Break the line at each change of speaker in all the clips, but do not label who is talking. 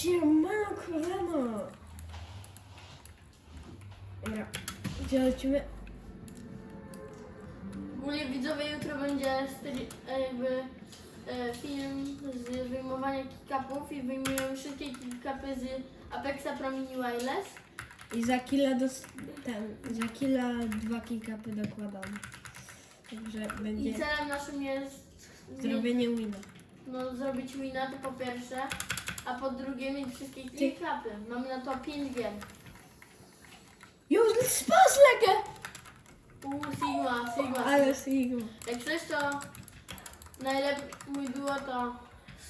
Siemano, kolano. Dobra, gdzie lecimy?
Ogólnie widzowie jutro będzie e, jakby e, film z wyjmowania kickupów i wyjmują wszystkie kickupy z Apexa Pro Mini Wireless.
I za killa dos... ten, za killa dwa kickupy dokładamy. Także
I
będzie
celem naszym jest
zrobienie wina.
no, zrobić wina to po pierwsze, a po drugie mieć wszystkie kickupy. Mamy na to 5 gier.
Już spas legę!
U Sigma, Sigma.
Ale Sigma.
Jak coś to najlepiej mój duo to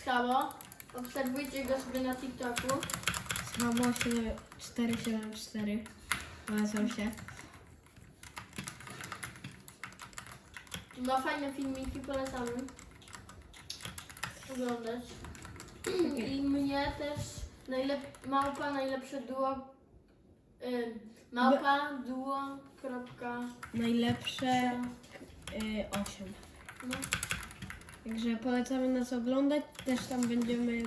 Schabo. Obserwujcie go sobie na TikToku.
Słabo 474. Polecam się.
Ma fajne filmiki, polecamy oglądać. I mnie też najlep- małpa najlepsze duo y, małpa duo kropka
Najlepsze y, 8.
no,
Także polecamy nas oglądać. Też tam będziemy.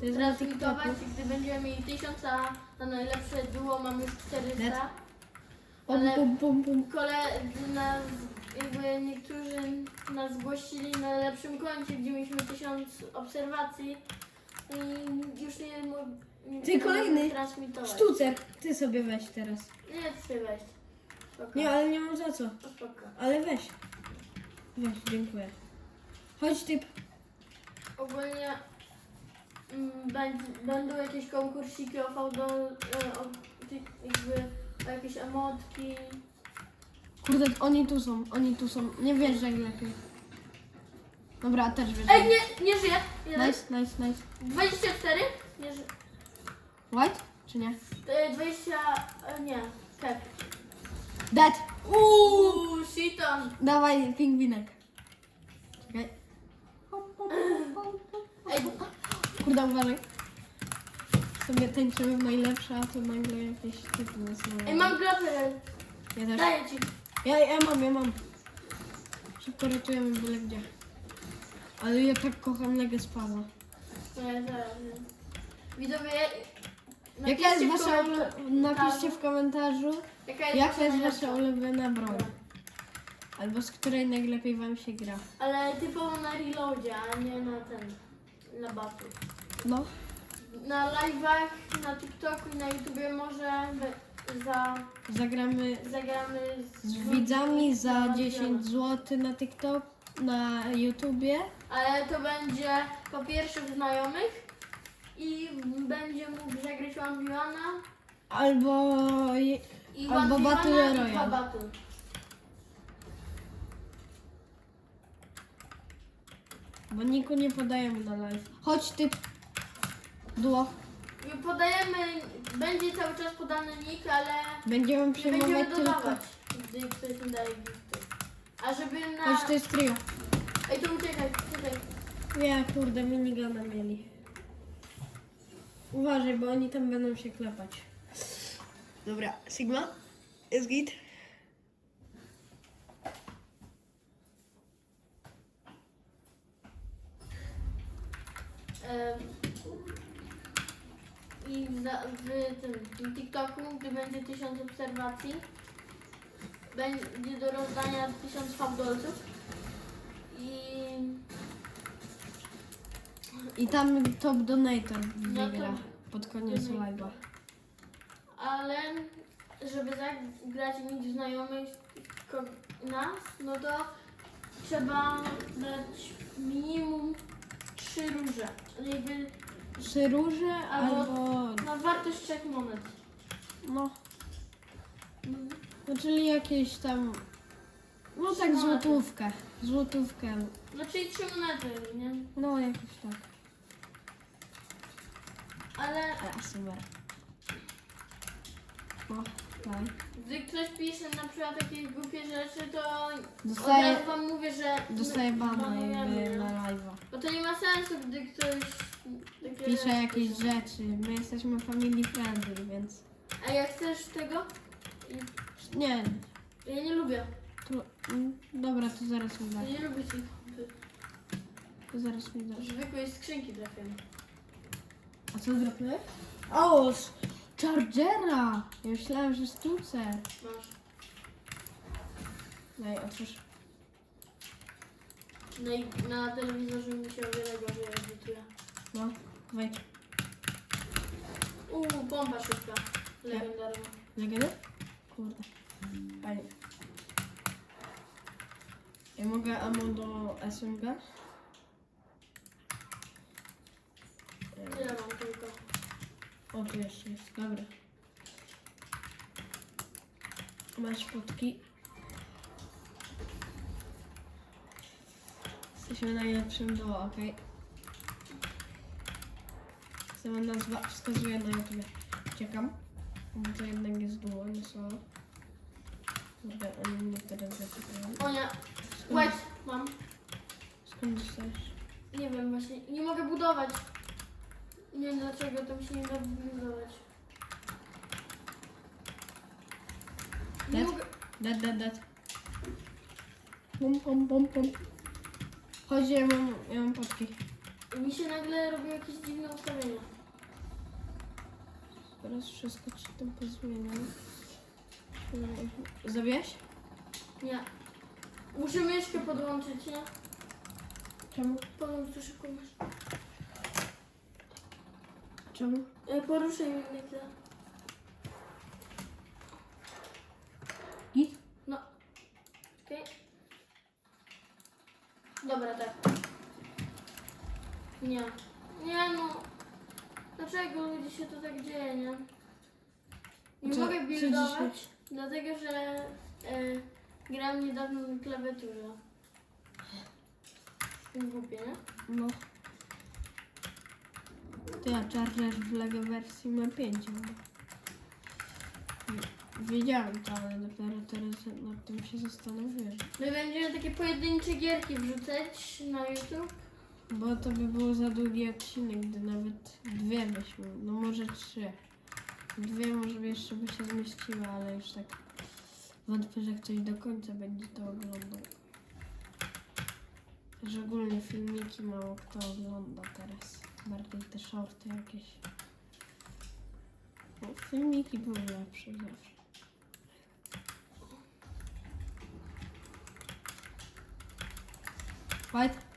To jest na TikToku.
transmitować i gdy będziemy mieli 1000 a na najlepsze duo mamy już 400
Net. Pum,
ale-
pum, pum, pum.
koledzy nas jakby niektórzy nas zgłosili na lepszym koncie, gdzie mieliśmy 1000 obserwacji i już nie nie
Ty kolejny.
transmitować.
Sztucer, ty sobie weź teraz.
Nie, ty sobie weź. Spoko.
Nie, ale nie mam za co.
Spoko.
Ale weź. Weź, dziękuję. Chodź typ.
Ogólnie mm, będą jakieś konkursiki o fałdol, e, o, ty- jakby o jakieś emotki.
Kurde, oni tu są, oni tu są. Nie wiesz, jak lepiej. Dobra, też wiesz.
Ej, nie, nie żyje! Jeden.
Nice, nice, nice.
24? Nie żyje.
White? Czy nie?
E, 20, e, nie, Kev.
Dead.
Uuu, shiton.
Dawaj, pingwinek. Czekaj.
Ej,
Kurde, uważaj. Sobie tańczymy w najlepsze, a tu nagle jakieś typy nas
ej mam grapple.
Ja też.
Daję ci.
Ja, ja mam, ja mam. Szybko ratujemy byle gdzie. Ale ja tak kocham
nie. Widzowie,
Jaka jest
napiszcie w
wasza
komentarzu-
ulu- Napiszcie w komentarzu,
Jaka jest,
jaka jest
najlepsza.
wasza ulubiona broń. Albo z której najlepiej wam się gra.
Ale typowo na reloadzie, a nie na ten, na batu.
No.
Na live'ach, na TikToku i na YouTubie może be- za,
Zagramy
zagramy
z widzami za
na
10 zł na TikTok, na YouTubie.
Ale to będzie po pierwsze w znajomych i będzie mógł zagrać One v
Albo
i
Albo
One v
Battle
i
Royale.
Battle.
bo niku nie podajemy na live. Chodź ty. Duo.
I Podajemy, będzie cały czas podany nick, ale
Będziemy
nie
przyjmować
będziemy
tylko.
dodawać, gdy ktoś mi daje gifty. A żeby na...
Chodź, to jest trio.
Ej, to uciekaj, uciekaj.
Nie, kurde, minigana mieli. Uważaj, bo oni tam będą się klepać. Dobra, Sigma? Jest git?
Em, I za, w tym w TikToku, gdy będzie 1000 obserwacji, będzie do rozdania 1000 fabdolców. I
I tam top donator
No to-
wygra pod koniec live'a.
ale żeby zagrać i mieć znajomych ko- nas, no to trzeba dać minimum 3 róże. Jakby
Trzy róże
Albo-
albo...
na wartość 3 monet.
No. No czyli jakieś tam... No tak
Trzy
złotówkę. Złotówkę.
No czyli 3 monety, nie?
No jakoś tak.
Ale
A, super. No, tak.
Gdy ktoś pisze na przykład takie głupie rzeczy, to
Dostaje-
od razu wam mówię, że
Dostaję bana
banujemy,
jakby
nie?
na live'a.
Bo to nie ma sensu, gdy ktoś takie
Pisze jakieś rzeczy. My jesteśmy family friendly, więc...
A jak chcesz tego?
Nie.
Ja nie lubię.
Tu... mm, Dobra, to zaraz mi
Ja
dasz.
nie lubię tych
To zaraz mi dasz.
zwykłej skrzynki trafienia.
A co dropnąłeś? O, z Chargera! Ja myślałem, że stucer.
Masz.
Daj, otwórz.
No i na telewizorze mi się o wiele gorzej edytuje.
No, wejdź.
Uuu, bomba szybka. Legendarna.
Legendę? Kurde. Fajnie. Ja mogę ammo do SMG?
Tyle mam tylko.
O, tu jeszcze jest. Dobra. Masz potki. Jesteśmy najlepszym duo, okej? Sama nazwa wskazuje na YouTube. Czekam. Bo to jednak jest duo, nie solo. Kurde, oni mnie teraz zaczynają.
O nie. Łeć mam.
Skąd dostajesz?
Nie wiem właśnie. Nie mogę budować. Nie wiem dlaczego tam się nie da budować. Nie
Dead?
mogę.
Dead, dead. Chodź, ja mam, ja mam potki.
Mi się nagle robią jakieś dziwne ustawienia.
Teraz wszystko ci tam pozmieniam. Zabijesz?
Nie. Muszę myszkę podłączyć, nie?
Czemu?
Podłącz tu szybko myszkę.
Czemu?
E, Poruszaj mnie na chwilę.
Git?
No. Okej. Dobra, tak. Nie. Nie no. Dlaczego ludzie się to tak dzieje, nie? Nie
Co-
mogę
co
buildować, dlatego że e, gram niedawno na klawiaturze. Głupie, nie?
No. To ja Charger w Lego wersji ma 5. Wiedziałem to, ale dopiero teraz nad tym się zastanowiłem.
My będziemy takie pojedyncze gierki wrzucać na YouTube.
Bo to by był za długi odcinek, gdy nawet dwie byśmy, no może trzy. Dwie może jeszcze by się zmieściły, ale już tak wątpię, że ktoś do końca będzie to oglądał. Szczególnie filmiki mało kto ogląda teraz. Bardziej te shorty jakieś. No, filmiki były lepsze zawsze. White?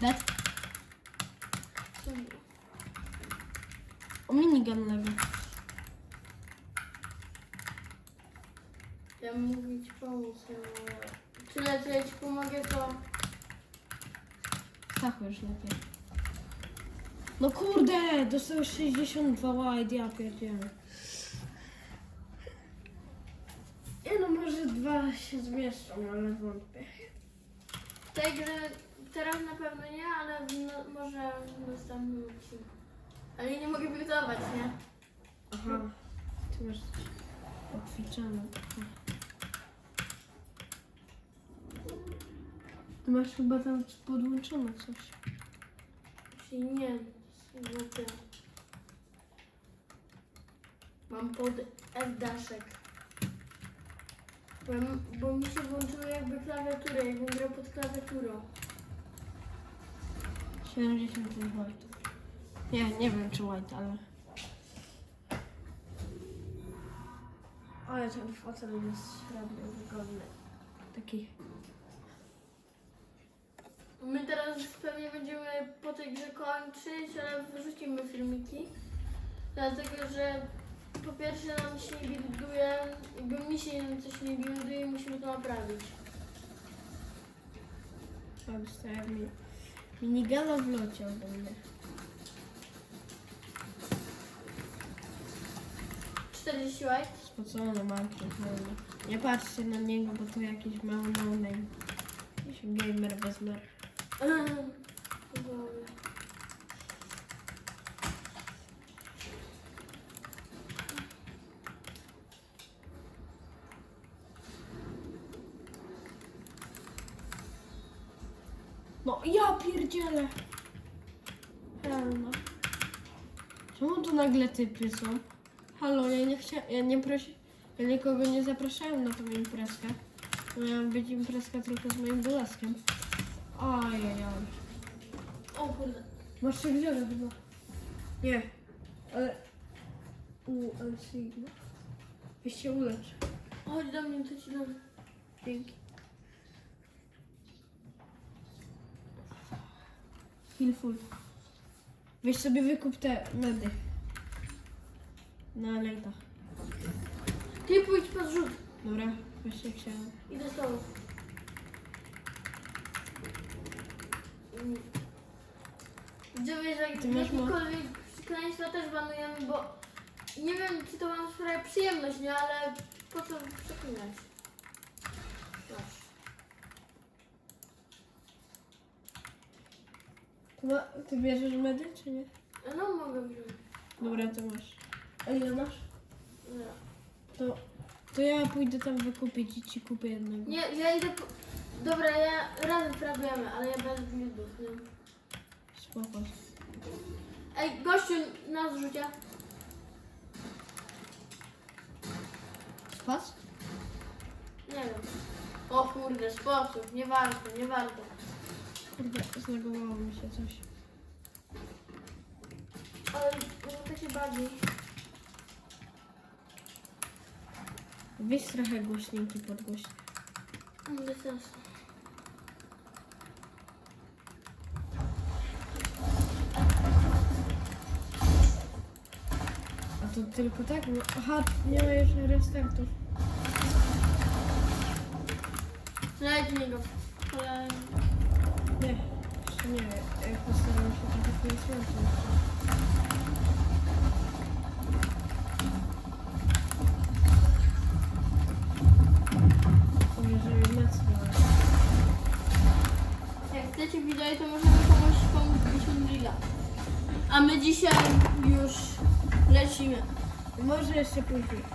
Dead? O minigun Lego.
Ja mógł ci pomóc, ale... Tyle, co ja ci pomogę, to...
Stachu już lepiej. No kurde, dostałeś 62 wide, ja pierdzielę. Nie no, może dwa się zmieszczą, ale wątpię.
W tej grze teraz na pewno nie, ale w, no, może w następnym odcinku. Ale ja nie mogę budować, nie?
Aha, ty masz coś poćwiczone. Masz chyba tam podłączone coś.
Czyli nie, zwykle. Mam pod F-daszek. Bo, ja- bo mi się włączyły jakby klawiatury, jakbym grał pod klawiaturą.
70 white. Nie, nie wiem czy white, ale... Ale ten fotel jest średnio wygodny. Taki...
My teraz pewnie będziemy po tej grze kończyć, ale wyrzucimy filmiki. Dlatego, że po pierwsze nam się nie bilduje, jakby mi się coś nie bilduje i musimy to naprawić.
Dostałem mi... Minigana w locie ode mnie.
40 white.
Spocone marki. No. Nie patrzcie na niego, bo to jakiś mały no-name. Jakiś gamer bez marki. No ja pierdzielę. Helno. Czemu tu nagle typy są? Halo, ja nie chciałem, ja nie prosi, ja nikogo nie zapraszałem na tą imprezkę. Miała być imprezka tylko z moim blaskiem. Ajajaj.
O kurde.
Masz się wziąć chyba. Nie. Ale... U, ale Sigma. Weź się ulecz.
Chodź do mnie, to ci dam.
Dzięki. Feel full. Weź sobie wykup te medy. Na lejta.
Ty pójdź pod rzut.
Dobra, właśnie chciałem.
Idę z tobą. Gdyby, że
Ty masz mo-
jakiekolwiek przekleństwa też banujemy, bo nie wiem, czy to wam sprawia przyjemność, nie? Ale po co przeklinać? Masz.
Ty, ma, ty bierzesz medy, czy nie?
No mogę wziąć.
Dobra, to masz. A ile masz?
Nie.
To, to ja pójdę tam wykupić i ci kupię jednego.
Nie, ja idę po... Dobra, ja razem sprawujemy, ale ja bez miodów, nie?
Spoko.
Ej, gościu na zrzucie.
Spas?
Nie wiem. O kurde, sposób, nie warto, nie warto.
Kurde, zlagowało mi się coś.
Ale może takie bardziej.
Weź trochę głośniki podgłośnij.
Mm, Bez sensu.
Tylko tak? No, aha, nie ma jeszcze restartów.
Znajdź niego. Ale...
Nie, jeszcze nie. Postaram się trochę poświęcić. Mówię,
A my dzisiaj